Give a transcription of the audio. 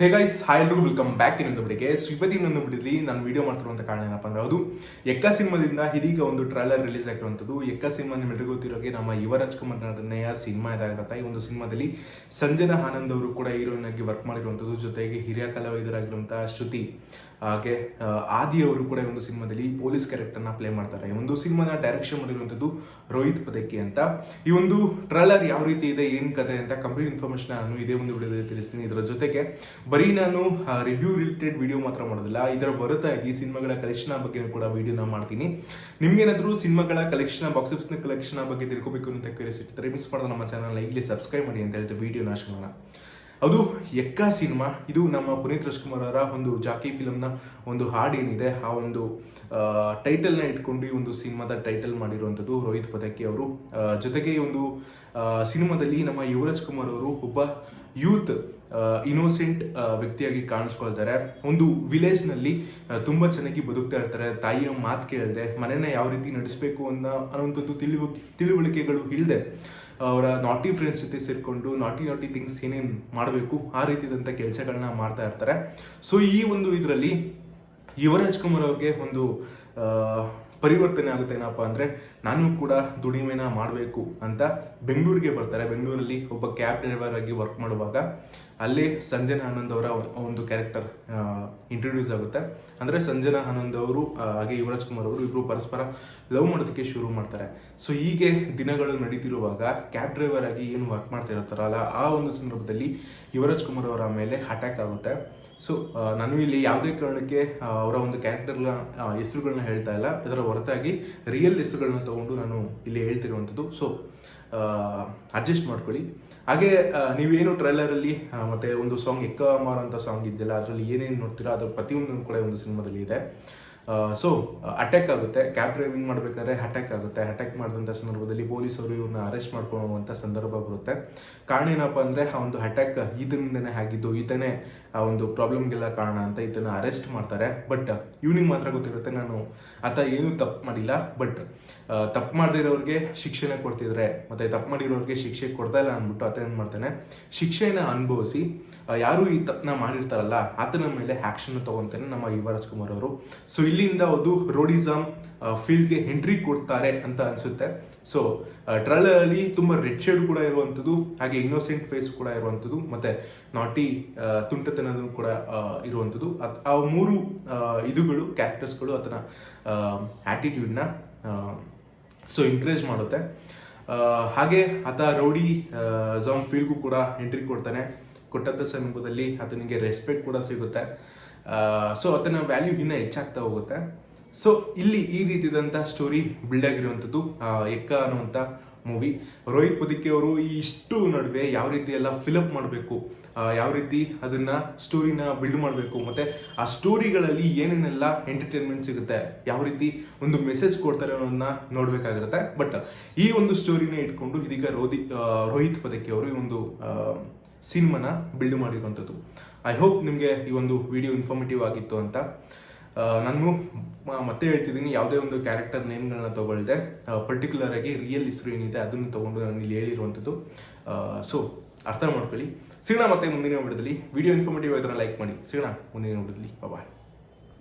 ಹೇ guys hi ಎಲ್ರಿಗೂ welcome back ಇನ್ನೊಂದು ಬಿಡಿಗೆ ಸೊ ಇವತ್ತಿನ ಇನ್ನೊಂದು ಬಿಡಿದ್ರಿ ನಾನು ವಿಡಿಯೋ ಮಾಡ್ತಿರುವಂಥ ಕಾರಣ ಏನಪ್ಪ ಅಂದ್ರೆ ಅದು ಎಕ್ಕ ಸಿನಿಮಾದಿಂದ ಇದೀಗ ಒಂದು ಟ್ರೈಲರ್ ರಿಲೀಸ್ ಆಗಿರುವಂಥದ್ದು. ಎಕ್ಕ ಸಿನಿಮಾ ನಿಮ್ಮೆಲ್ಲರಿಗೂ ಗೊತ್ತಿರೋಗೆ ನಮ್ಮ ಯುವರಾಜ್ ಕುಮಾರ್ ನಟನೆಯ ಸಿನಿಮಾ ಇದಾಗಿರುತ್ತೆ ಈ ಒಂದು ಸಿನಿಮಾದಲ್ಲಿ ಸಂಜನಾ ಆನಂದ್ ಅವರು ಕೂಡ ಹೀರೋಯಿನ್ ಆಗಿ ವರ್ಕ್ ಮಾಡಿರುವಂಥದ್ದು. ಜೊತೆಗೆ ಹಿರಿಯ ಕಲಾವಿದರಾಗಿರುವಂತಹ ಶ್ರುತಿ, ಹಾಗೆ ಆದಿ ಅವರು ಕೂಡ ಈ ಒಂದು ಸಿನಿಮಾದಲ್ಲಿ ಪೊಲೀಸ್ ಕ್ಯಾರೆಕ್ಟರ್ನ ಪ್ಲೇ ಮಾಡ್ತಾರೆ. ಈ ಒಂದು ಸಿನಿಮಾನ ಡೈರೆಕ್ಷನ್ ಮಾಡಿರುವಂಥದ್ದು ರೋಹಿತ್ ಪದಕಿ ಅಂತ. ಈ ಒಂದು ಟ್ರೈಲರ್ ಯಾವ ರೀತಿ ಇದೆ, ಏನು ಕತೆ ಅಂತ ಕಂಪ್ಲೀಟ್ ಇನ್ಫಾರ್ಮೇಷನ್ ನಾನು ಇದೇ ಒಂದು ವಿಡಿಯೋದಲ್ಲಿ ತಿಳಿಸ್ತೀನಿ. ಇದರ ಜೊತೆಗೆ ಬರೀ ನಾನು ರಿವ್ಯೂ ರಿಲೇಟೆಡ್ ವಿಡಿಯೋ ಮಾತ್ರ ಮಾಡೋದಿಲ್ಲ. ಇದರ ಹೊರತಾಗಿ ಸಿನಿಮಾಗಳ ಕಲೆಕ್ಷನ್ ಬಗ್ಗೆ ಕೂಡ ವಿಡಿಯೋನ ಮಾಡ್ತೀನಿ. ನಿಮ್ಗೇನಾದರೂ ಸಿನಿಮಾಗಳ ಕಲೆಕ್ಷನ್ ಬಾಕ್ಸ್ ಆಫೀಸ್ನ ಕಲೆಕ್ಷನ್ ಬಗ್ಗೆ ತಿಳ್ಕೊಬೇಕು ಅಂತ ಕೇಳಿಸಿರ್ತಾರೆ ಮಿಸ್ ಮಾಡಿದ್ರೆ ನಮ್ಮ ಚಾನಲ್ನ ಈಗಲೇ ಸಬ್ಸ್ಕ್ರೈಬ್ ಮಾಡಿ ಅಂತ ಹೇಳ್ತಾ ವಿಡಿಯೋನ ಮಾಡೋಣ. ಅದು ಎಕ್ಕ ಸಿನಿಮಾ. ಇದು ನಮ್ಮ ಪುನೀತ್ ರಾಜ್ಕುಮಾರ್ ಅವರ ಒಂದು ಜಾಕಿ ಫಿಲಮ್ನ ಒಂದು ಹಾಡು ಏನಿದೆ ಆ ಒಂದು ಟೈಟಲ್ನ ಇಟ್ಕೊಂಡು ಈ ಒಂದು ಸಿನಿಮಾದ ಟೈಟಲ್ ಮಾಡಿರುವಂಥದ್ದು ರೋಹಿತ್ ಪದಕ್ಕಿ ಅವರು. ಜೊತೆಗೆ ಈ ಒಂದು ಸಿನಿಮಾದಲ್ಲಿ ನಮ್ಮ ಯುವರಾಜ್ ಕುಮಾರ್ ಅವರು ಒಬ್ಬ ಯೂತ್ ಇನೋಸೆಂಟ್ ವ್ಯಕ್ತಿಯಾಗಿ ಕಾಣಿಸ್ಕೊಳ್ತಾರೆ. ಒಂದು ವಿಲೇಜ್ನಲ್ಲಿ ತುಂಬ ಚೆನ್ನಾಗಿ ಬದುಕ್ತಾ ಇರ್ತಾರೆ. ತಾಯಿಯ ಮಾತು ಕೇಳದೆ, ಮನೆನ ಯಾವ ರೀತಿ ನಡೆಸಬೇಕು ಅನ್ನೋ, ಅನ್ನೋಂಥದ್ದು ತಿಳಿವ, ತಿಳುವಳಿಕೆಗಳು ಇಲ್ಲದೆ ಅವರ ನಾಟಿ ಫ್ರೆಂಡ್ಸ್ ಜೊತೆ ಸೇರಿಕೊಂಡು ನಾಟಿ ನಾಟಿ ಥಿಂಗ್ಸ್ ಏನೇನು ಮಾಡಬೇಕು, ಆ ರೀತಿಯಾದಂಥ ಕೆಲಸಗಳನ್ನ ಮಾಡ್ತಾ ಇರ್ತಾರೆ. ಸೊ ಈ ಒಂದು ಇದರಲ್ಲಿ ಯುವರಾಜ್ ಕುಮಾರ್ ಅವ್ರಿಗೆ ಒಂದು ಪರಿವರ್ತನೆ ಆಗುತ್ತೆ ಏನಪ್ಪ ಅಂದರೆ ನಾನು ಕೂಡ ದುಡಿಮೆನ ಮಾಡಬೇಕು ಅಂತ ಬೆಂಗಳೂರಿಗೆ ಬರ್ತಾರೆ. ಬೆಂಗಳೂರಲ್ಲಿ ಒಬ್ಬ ಕ್ಯಾಬ್ ಡ್ರೈವರ್ ಆಗಿ ವರ್ಕ್ ಮಾಡುವಾಗ ಅಲ್ಲಿ ಸಂಜನಾ ಆನಂದ್ ಅವರ ಒಂದು ಕ್ಯಾರೆಕ್ಟರ್ ಇಂಟ್ರೊಡ್ಯೂಸ್ ಆಗುತ್ತೆ. ಅಂದರೆ ಸಂಜನಾ ಆನಂದ್ ಅವರು ಹಾಗೆ ಯುವರಾಜ್ ಕುಮಾರ್ ಅವರು ಇಬ್ಬರು ಪರಸ್ಪರ ಲವ್ ಮಾಡೋದಕ್ಕೆ ಶುರು ಮಾಡ್ತಾರೆ. ಸೊ ಹೀಗೆ ದಿನಗಳು ನಡೀತಿರುವಾಗ ಕ್ಯಾಬ್ ಡ್ರೈವರ್ ಆಗಿ ಏನು ವರ್ಕ್ ಮಾಡ್ತಾ ಇರ್ತಾರಲ್ಲ, ಆ ಒಂದು ಸಂದರ್ಭದಲ್ಲಿ ಯುವರಾಜ್ ಕುಮಾರ್ ಅವರ ಮೇಲೆ ಅಟ್ಯಾಕ್ ಆಗುತ್ತೆ. ಸೊ ನಾನು ಇಲ್ಲಿ ಯಾವುದೇ ಕಾರಣಕ್ಕೆ ಅವರ ಒಂದು ಕ್ಯಾರೆಕ್ಟರ್ನ ಹೆಸರುಗಳನ್ನ ಹೇಳ್ತಾ ಇಲ್ಲ. ಇದರ ಹೊರತಾಗಿ ರಿಯಲ್ ಹೆಸರುಗಳನ್ನ ತಗೊಂಡು ನಾನು ಇಲ್ಲಿ ಹೇಳ್ತಿರುವಂಥದ್ದು. ಸೊ ಅಡ್ಜಸ್ಟ್ ಮಾಡ್ಕೊಳ್ಳಿ. ಹಾಗೆ ನೀವೇನು ಟ್ರೈಲರಲ್ಲಿ ಮತ್ತೆ ಒಂದು ಸಾಂಗ್ ಎಕ್ಕ ಅಂತ ಸಾಂಗ್ ಇದೆಯಲ್ಲ, ಅದರಲ್ಲಿ ಏನೇನು ನೋಡ್ತೀರಾ? ಅದರ ಪ್ರತಿಯೊಂದು ಕೂಡ ಒಂದು ಸಿನಿಮಾದಲ್ಲಿ ಇದೆ ಸೊ ಅಟ್ಯಾಕ್ ಆಗುತ್ತೆ. ಕ್ಯಾಬ್ ಡ್ರೈವಿಂಗ್ ಮಾಡಬೇಕಾದ್ರೆ ಅಟ್ಯಾಕ್ ಆಗುತ್ತೆ. ಅಟ್ಯಾಕ್ ಮಾಡಿದಂಥ ಸಂದರ್ಭದಲ್ಲಿ ಪೊಲೀಸರು ಇವ್ರನ್ನ ಅರೆಸ್ಟ್ ಮಾಡ್ಕೊಳ್ಳುವಂಥ ಸಂದರ್ಭ ಬರುತ್ತೆ. ಕಾರಣ ಏನಪ್ಪ ಅಂದರೆ, ಆ ಒಂದು ಅಟ್ಯಾಕ್ ಈತನಿಂದನೇ ಆಗಿದ್ದು, ಈತನೇ ಆ ಒಂದು ಪ್ರಾಬ್ಲಮ್ಗೆಲ್ಲ ಕಾರಣ ಅಂತ ಇದನ್ನು ಅರೆಸ್ಟ್ ಮಾಡ್ತಾರೆ. ಬಟ್ ಇವ್ನಿಗೆ ಮಾತ್ರ ಗೊತ್ತಿರುತ್ತೆ, ನಾನು ಆತ ಏನೂ ತಪ್ಪು ಮಾಡಿಲ್ಲ. ಬಟ್ ತಪ್ಪು ಮಾಡದಿರೋರಿಗೆ ಶಿಕ್ಷೆನ ಕೊಡ್ತಿದ್ರೆ, ಮತ್ತೆ ತಪ್ಪು ಮಾಡಿರೋರಿಗೆ ಶಿಕ್ಷೆ ಕೊಡ್ತಾ ಇಲ್ಲ ಅಂದ್ಬಿಟ್ಟು ಆತ ಏನು ಮಾಡ್ತಾನೆ? ಶಿಕ್ಷೆನ ಅನುಭವಿಸಿ ಯಾರು ಈ ತಪ್ಪನ್ನ ಮಾಡಿರ್ತಾರಲ್ಲ, ಆತನ ಮೇಲೆ ಆ್ಯಕ್ಷನ್ ತೊಗೊತಾನೆ ನಮ್ಮ ಯುವರಾಜ್ ಕುಮಾರ್ ಅವರು. ಸೊ ಇಲ್ಲಿಂದ ಅದು ರೋಡಿಸಮ್ ಫೀಲ್ಡ್ಗೆ ಎಂಟ್ರಿ ಕೊಡ್ತಾರೆ ಅಂತ ಅನಿಸುತ್ತೆ. ಸೊ ಟ್ರೈಲರಲ್ಲಿ ತುಂಬ ರೆಡ್ ಶೇಡ್ ಕೂಡ ಇರುವಂಥದ್ದು ಹಾಗೆ ಇನ್ನೋಸೆಂಟ್ ಫೇಸ್ ಕೂಡ ಇರುವಂಥದ್ದು ಮತ್ತು ನಾಟಿ ತುಂಟತನದ ಕೂಡ ಇರುವಂಥದ್ದು ಆ ಮೂರು ಇದುಗಳು ಕ್ಯಾರೆಕ್ಟರ್ಸ್ಗಳು ಆತನ ಆ್ಯಟಿಟ್ಯೂಡ್ನ ಸೊ ಎಂಕರೇಜ್ ಮಾಡುತ್ತೆ. ಹಾಗೆ ಆತ ರೌಡಿ ಜಾಮ್ ಫೀಲ್ಗೂ ಕೂಡ ಎಂಟ್ರಿ ಕೊಡ್ತಾನೆ. ಕೊಟ್ಟಂಥ ಸಂದರ್ಭದಲ್ಲಿ ಆತನಿಗೆ ರೆಸ್ಪೆಕ್ಟ್ ಕೂಡ ಸಿಗುತ್ತೆ. ಸೊ ಅದನ್ನು ವ್ಯಾಲ್ಯೂ ಇನ್ನೂ ಹೆಚ್ಚಾಗ್ತಾ ಹೋಗುತ್ತೆ. ಸೊ ಇಲ್ಲಿ ಈ ರೀತಿಯಾದಂಥ ಸ್ಟೋರಿ ಬಿಲ್ಡ್ ಆಗಿರುವಂಥದ್ದು ಎಕ್ಕ ಅನ್ನುವಂಥ ಮೂವಿ ರೋಹಿತ್ ಪುದಿಕೆ ಅವರು ಈ ಇಷ್ಟು ನಡುವೆ ಯಾವ ರೀತಿ ಎಲ್ಲ ಫಿಲಪ್ ಮಾಡಬೇಕು ಯಾವ ರೀತಿ ಅದನ್ನ ಸ್ಟೋರಿನ ಬಿಲ್ಡ್ ಮಾಡಬೇಕು, ಮತ್ತೆ ಆ ಸ್ಟೋರಿಗಳಲ್ಲಿ ಏನೇನೆಲ್ಲ ಎಂಟರ್ಟೈನ್ಮೆಂಟ್ ಸಿಗುತ್ತೆ, ಯಾವ ರೀತಿ ಒಂದು ಮೆಸೇಜ್ ಕೊಡ್ತಾರೆ ಅನ್ನೋದನ್ನ ನೋಡಬೇಕಾಗಿರುತ್ತೆ. ಬಟ್ ಈ ಒಂದು ಸ್ಟೋರಿನ ಇಟ್ಕೊಂಡು ಇದೀಗ ರೋಹಿತ್ ಪದಕ್ಕೆ ಅವರು ಈ ಒಂದು ಸಿನಿಮಾನ ಬಿಲ್ಡ್ ಮಾಡಿರುವಂಥದ್ದು. ಐ ಹೋಪ್ ನಿಮಗೆ ಈ ಒಂದು ವಿಡಿಯೋ ಇನ್ಫಾರ್ಮೇಟಿವ್ ಆಗಿತ್ತು ಅಂತ. ನಾನು ಮತ್ತೆ ಹೇಳ್ತಿದ್ದೀನಿ, ಯಾವುದೇ ಒಂದು ಕ್ಯಾರೆಕ್ಟರ್ ನೇಮ್ಗಳನ್ನ ತೊಗೊಳ್ದೆ ಪರ್ಟಿಕ್ಯುಲರ್ ಆಗಿ ರಿಯಲ್ ಹೆಸರು ಏನಿದೆ ಅದನ್ನು ತಗೊಂಡು ನಾನು ಇಲ್ಲಿ ಹೇಳಿರುವಂಥದ್ದು. ಸೊ ಅರ್ಥ ಮಾಡ್ಕೊಳ್ಳಿ. ಸಿಗೋಣ ಮತ್ತೆ ಮುಂದಿನ ವಿಡಿಯೋದಲ್ಲಿ. ವಿಡಿಯೋ ಇನ್ಫಾರ್ಮೇಟಿವ್ ಆಗಿದ್ರೆ ಲೈಕ್ ಮಾಡಿ. ಸಿಗೋಣ ಮುಂದಿನ ವಿಡಿಯೋದಲ್ಲಿ. ಬಾಯ್